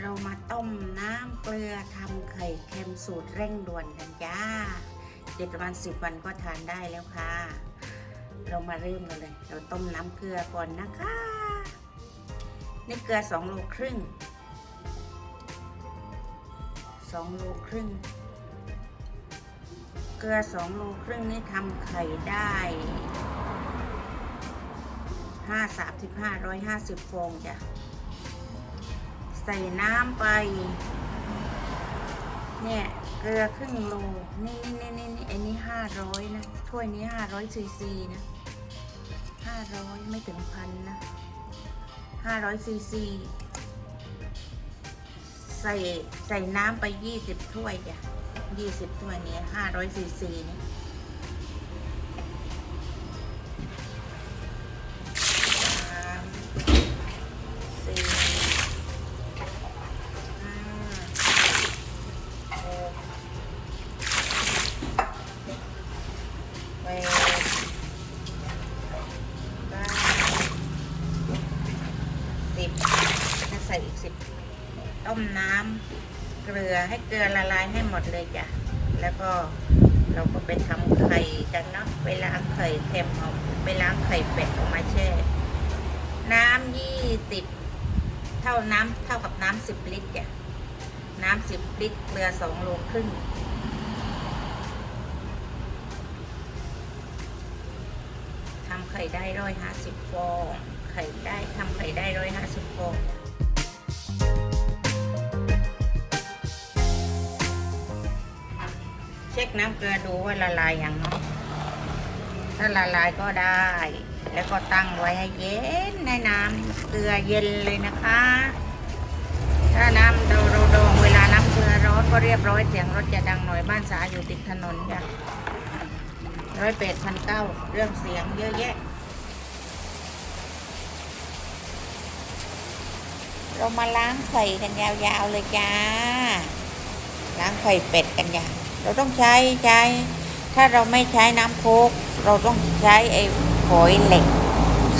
เรามาต้มน้ำเกลือทำไข่เค็มสูตรเร่งด่วนกันจ้าเด็กประมาณสิบวันก็ทานได้แล้วค่ะ เรามาเริ่มกันเลย เราต้มน้ำเกลือก่อนนะคะนี่เกลือสองโลครึ่งสองโลครึ่ง เกลือสองโลครึ่งนี่ทำไข่ได้ห้าสามสิบห้าร้อยห้าสิบฟองจ้ะ ใส่น้ำไป เนี่ย เกลือครึ่งโล นี่นี่นี่นี่ไอ้นี่ห้าร้อยนะ ถ้วยนี้ห้าร้อยซีซีนะห้าร้อยไม่ถึงพันนะห้าร้อยซีซีใส่ใส่น้ำไปยี่สิบถ้วยจ้ะยี่สิบถ้วยนี้ห้าร้อยซีซีนี่ ลือให้เกลือละลายให้หมดเลยจ้ะ แล้วก็เราก็ไปทำไข่กันเนาะไปล้างไข่เค็มเอาไปล้างไข่เป็ดออกมาแช่ น้ำยี่สิบเท่าน้ำเท่ากับน้ำสิบลิตรจ้ะ น้ำสิบลิตรเกลือสองโลครึ่งทำไข่ได้ร้อยห้าสิบฟอง ไข่ได้ทำไข่ได้ร้อยห้าสิบฟอง ช็คน้ำเกลือดูว่าละลายยังเนาะถ้าละลายก็ได้ แล้วก็ตั้งไว้ให้เย็นในน้ำเกลือเย็นเลยนะคะ ถ้าน้ำเราเราดองเวลาน้ำเกลือร้อนก็เรียบร้อยเสียงรถจะดังหน่อยบ้านสาอยู่ติดถนนจ้ะร้อยแปดพันเก้าเรื่องเสียงเยอะแยะเรามาล้างไข่กันยาวๆเลยจ้า ล้างไข่เป็ดกันอย่าง เราต้องใช้ใช้ ถ้าเราไม่ใช้น้ำโคก เราต้องใช้ไอ้ฝอยเหล็ก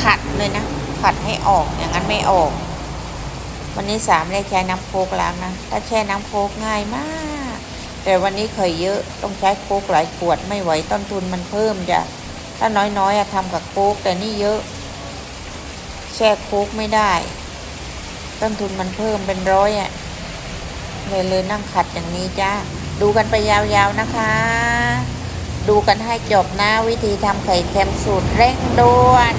ขัดเลยนะ ขัดให้ออกอย่างนั้นไม่ออก วันนี้สามได้ใช้น้ำโคกล้างนะ ถ้าแช่น้ำโคกง่ายมาก แต่วันนี้เคยเยอะต้องใช้โคกหลายขวดไม่ไหวต้นทุนมันเพิ่มจ้ะถ้าน้อยๆทำกับโคกแต่นี่เยอะ แช่โคกไม่ได้ ต้นทุนมันเพิ่มเป็นร้อยอะเลยเลยนั่งขัดอย่างนี้จ้า ดูกันไปยาวๆนะคะ ดูกันให้จบนะวิธีทำไข่เค็มสูตรเร่งด่วน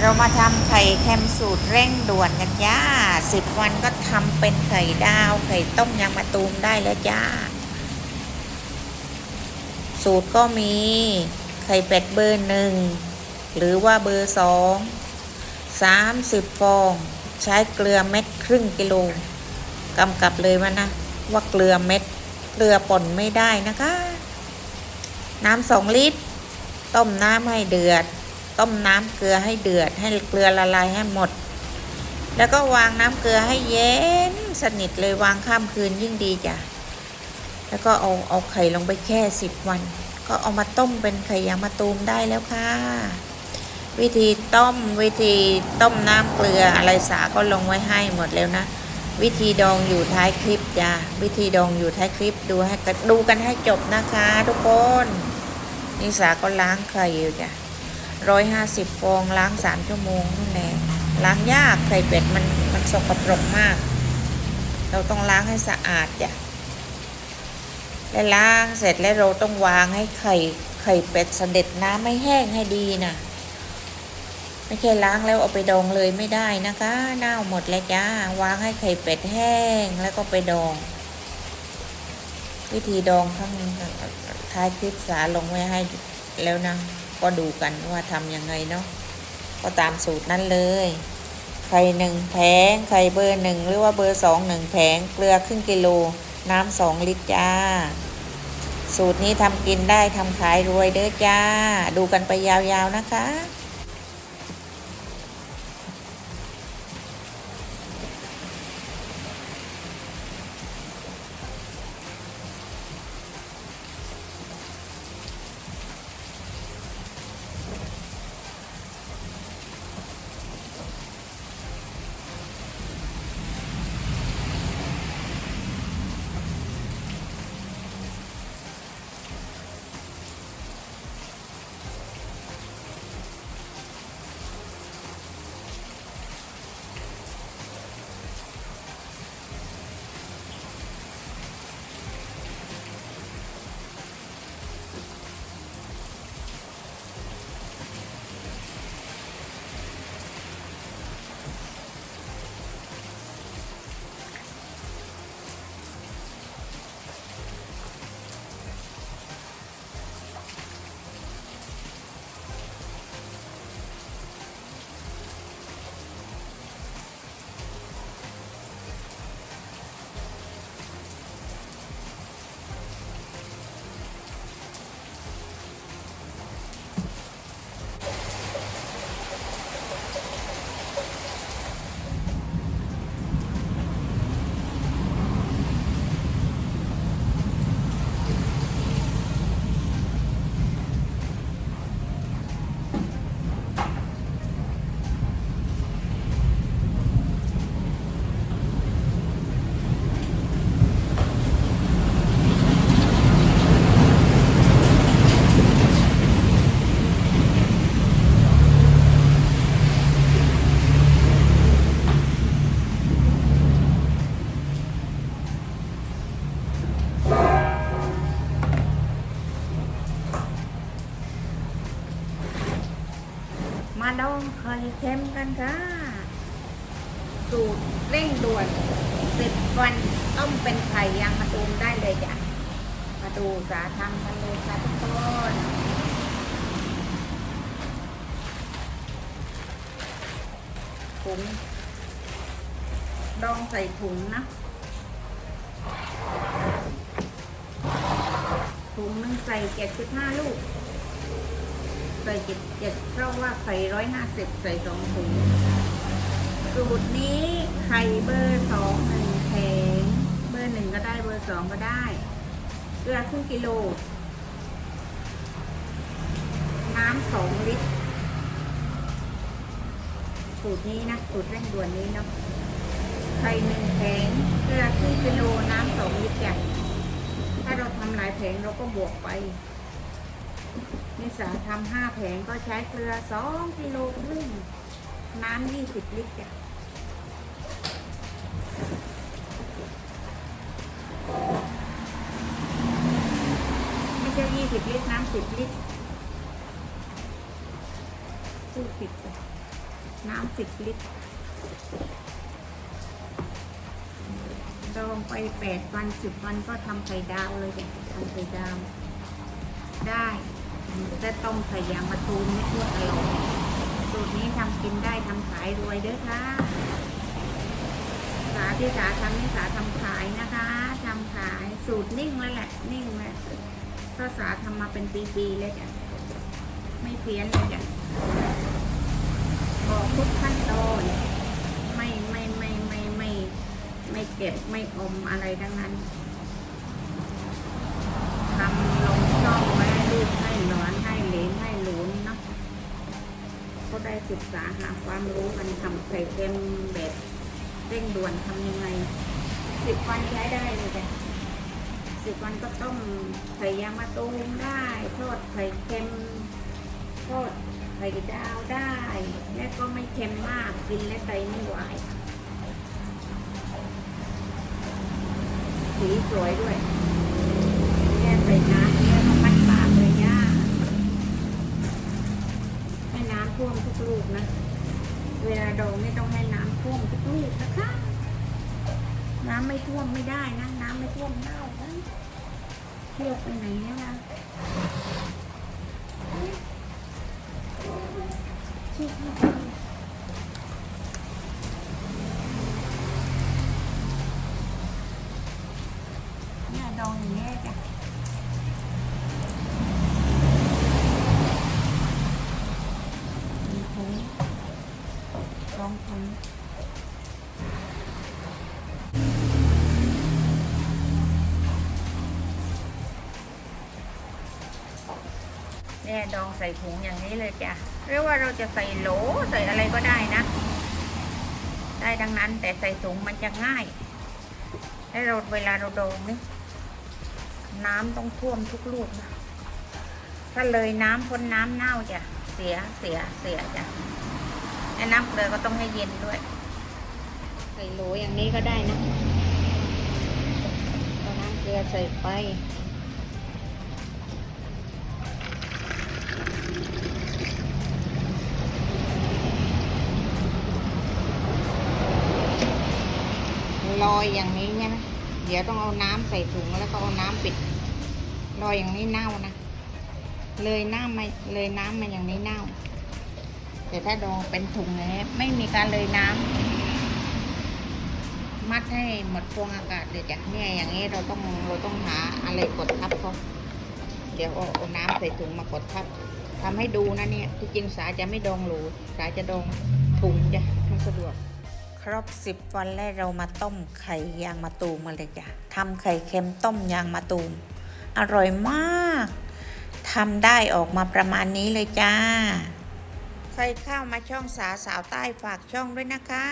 เรามาทำไข่เค็มสูตรเร่งด่วนกันจ้าสิบวันก็ทำเป็นไข่ดาว ไข่ต้มยางมะตูมได้แล้วจ้า สูตรก็มีไข่เป็ดเบอร์หนึ่งหรือว่าเบอร์สอง สามสิบฟอง ใช้เกลือเม็ดครึ่งกิโลกำกับเลยว่านะ ว่าเกลือเม็ด เกลือป่นไม่ได้นะคะ น้ำสองลิตร ต้มน้ำให้เดือด ต้มน้ำเกลือให้เดือด ให้เกลือละลายให้หมด แล้วก็วางน้ำเกลือให้เย็นสนิทเลยวางข้ามคืนยิ่งดีจ้ะ แล้วก็เอาเอาไข่ลงไปแค่สิบวัน ก็เอามาต้มเป็นไข่ยางมะตูมได้แล้วค่ะ วิธีต้มวิธีต้มน้ำเกลืออะไรสาก็ลงไว้ให้หมดแล้วนะ วิธีดองอยู่ท้ายคลิปจ้ะวิธีดองอยู่ท้ายคลิปดูให้ดูกันให้จบนะคะ ทุกคนนี่สาก็ล้างไข่อยู่จ้ะร้อยห้าสิบฟองล้างสามชั่วโมงนั่นแหละล้างยากไข่เป็ดมันมันสกปรกมาก เราต้องล้างให้สะอาดจ้ะและล้างเสร็จแล้วเราต้องวางให้ไข่ไข่เป็ดเสด็จน้ำไม่แห้งให้ดีน่ะ ไม่ใช่ล้างแล้วเอาไปดองเลยไม่ได้นะคะ เน่าหมดแล้วจ้าวางให้ไข่เป็ดแห้งแล้วก็ไปดอง วิธีดองข้างท้ายคลิปสาลงไว้ให้แล้วนะ ก็ดูกันว่าทำยังไงเนาะก็ตามสูตรนั้นเลยไข่หนึ่งแผงไข่เบอร์หนึ่งหรือว่าเบอร์สองหนึ่งแผงเกลือครึ่งกิโล น้ำสองลิตรจ้า สูตรนี้ทำกินได้ทำขายรวยเด้อจ้า ดูกันไปยาวๆนะคะ มาดองไข่เค็มกันค่ะ สูตรเร่งด่วนสิบวันต้มเป็นไข่ยางมะตูมได้เลยจ้ะมาดูสาทำกันเลยค่ะทุกคนถุงดองใส่ถุงนะถุงนึงใส่เจ็ดสิบห้าลูก ใส่เจ็ดเจ็ดเพราะว่าใส่ร้อยห้าสิบใส่สองถุงสูตรนี้ไข่เบอร์สองหนึ่งแผงเบอร์หนึ่งก็ได้เบอร์สองก็ได้เกลือครึ่งกิโล น้ำสองลิตรสูตรนี้นะสูตรเร่งด่วนนี้เนาะไข่หนึ่งแผงเกลือครึ่งกิโลน้ำสองลิตรจ้ะถ้าเราทำหลายแผงเราก็บวกไป นิสาทำห้าแผงก็ใช้เกลือสองกิโลครึ่งน้ำยี่สิบลิตรไม่ใช่ยี่สิบลิตร น้ำสิบลิตรพูดผิดไปน้ำสิบลิตรดองไปแปดวันสิบวันก็ทำไข่ดาวเลยจ้ะทำไข่ดาวได้ แต่ต้มไข่ยางมะตูมไม่ทั่วอร่อยสูตรนี้ทำกินได้ทำขายรวยเด้อค่ะสาที่สาทำนี่สาทำขายนะคะทำขายสูตรนิ่งแล้วแหละ นิ่งแล้วเพราะสาทำมาเป็นปีๆเลยจ้ะไม่เพี้ยนเลยจ้ะบอกทุกขั้นตอนไม่ไม่ไม่ไม่ไม่ไม่เก็บไม่อมอะไรทั้งนั้นทำลงช่องไว้ให้ลูกให้หลานให้เหลนให้หลูนเนาะก็ได้ ศึกษาหาความรู้กันทำไข่เค็มแบบเร่งด่วนทำยังไงสิบวันใช้ได้เลยจ้ะสิบวันก็ต้มไข่ยางมะตูมได้ทอดไข่เค็มทอดไข่ดาวได้ และก็ไม่เค็มมากกินและไตไม่ไหวสีสวยด้วยแค่ใส่น้ำเนี่ยก็มัดปากเลยย่าให้น้ำท่วมทุ กนะ เวลาดองไม่ต้องให้น้ำท่วมทุกลูกนะคะ น้ำไม่ท่วมไม่ได้นะ น้ำไม่ท่วมเน่านะเที่ยวไปไหนเนี่ยนะ เนี่ดองใส่ถุงอย่างนี้เลยจ้ะหรือว่าเราจะใส่โหลใส่อะไรก็ได้นะ ได้ดังนั้นแต่ใส่ถุงมันจะง่ายให้เราเวลาเราดองนี่น้ำต้องท่วมทุกลูกนะถ้าเลยน้ำพ้นน้ำเน่าจ้ะเสียเสียเสียจ้ะไอ้น้ำเกลือก็ต้องให้เย็นด้วย ใส่โหลอย่างนี้ก็ได้นะเอาน้ำเกลือใส่ไป ลอยอย่างนี้เนี่ยนะเดี๋ยวต้องเอาน้ำใส่ถุงแล้วก็เอาน้ำปิดลอยอย่างนี้เน่านะ เลยน้ำมาเลยน้ำมาอย่างนี้เน่า แต่ถ้าดองเป็นถุงอย่างนี้ไม่มีการเลยน้ำมัดให้หมดพวงอากาศเลยจ้ะเนี่ยอย่างนี้เราต้องเราต้องหาอะไรกดทับเขาเดี๋ยวเอาเอาน้ำใส่ถุงมากดทับทำให้ดูนะเนี่ยที่จริงสาจะไม่ดองหรูสาจะดองถุงจ้ะมันสะดวก ครบสิบวันแล้วเรามาต้มไข่ยางมะตูมมาเลยจ้ะทำไข่เค็มต้มยางมะตูม อร่อยมากทำได้ออกมาประมาณนี้เลยจ้า ใครเข้ามาช่องสาสาวใต้ฝากช่องด้วยนะคะ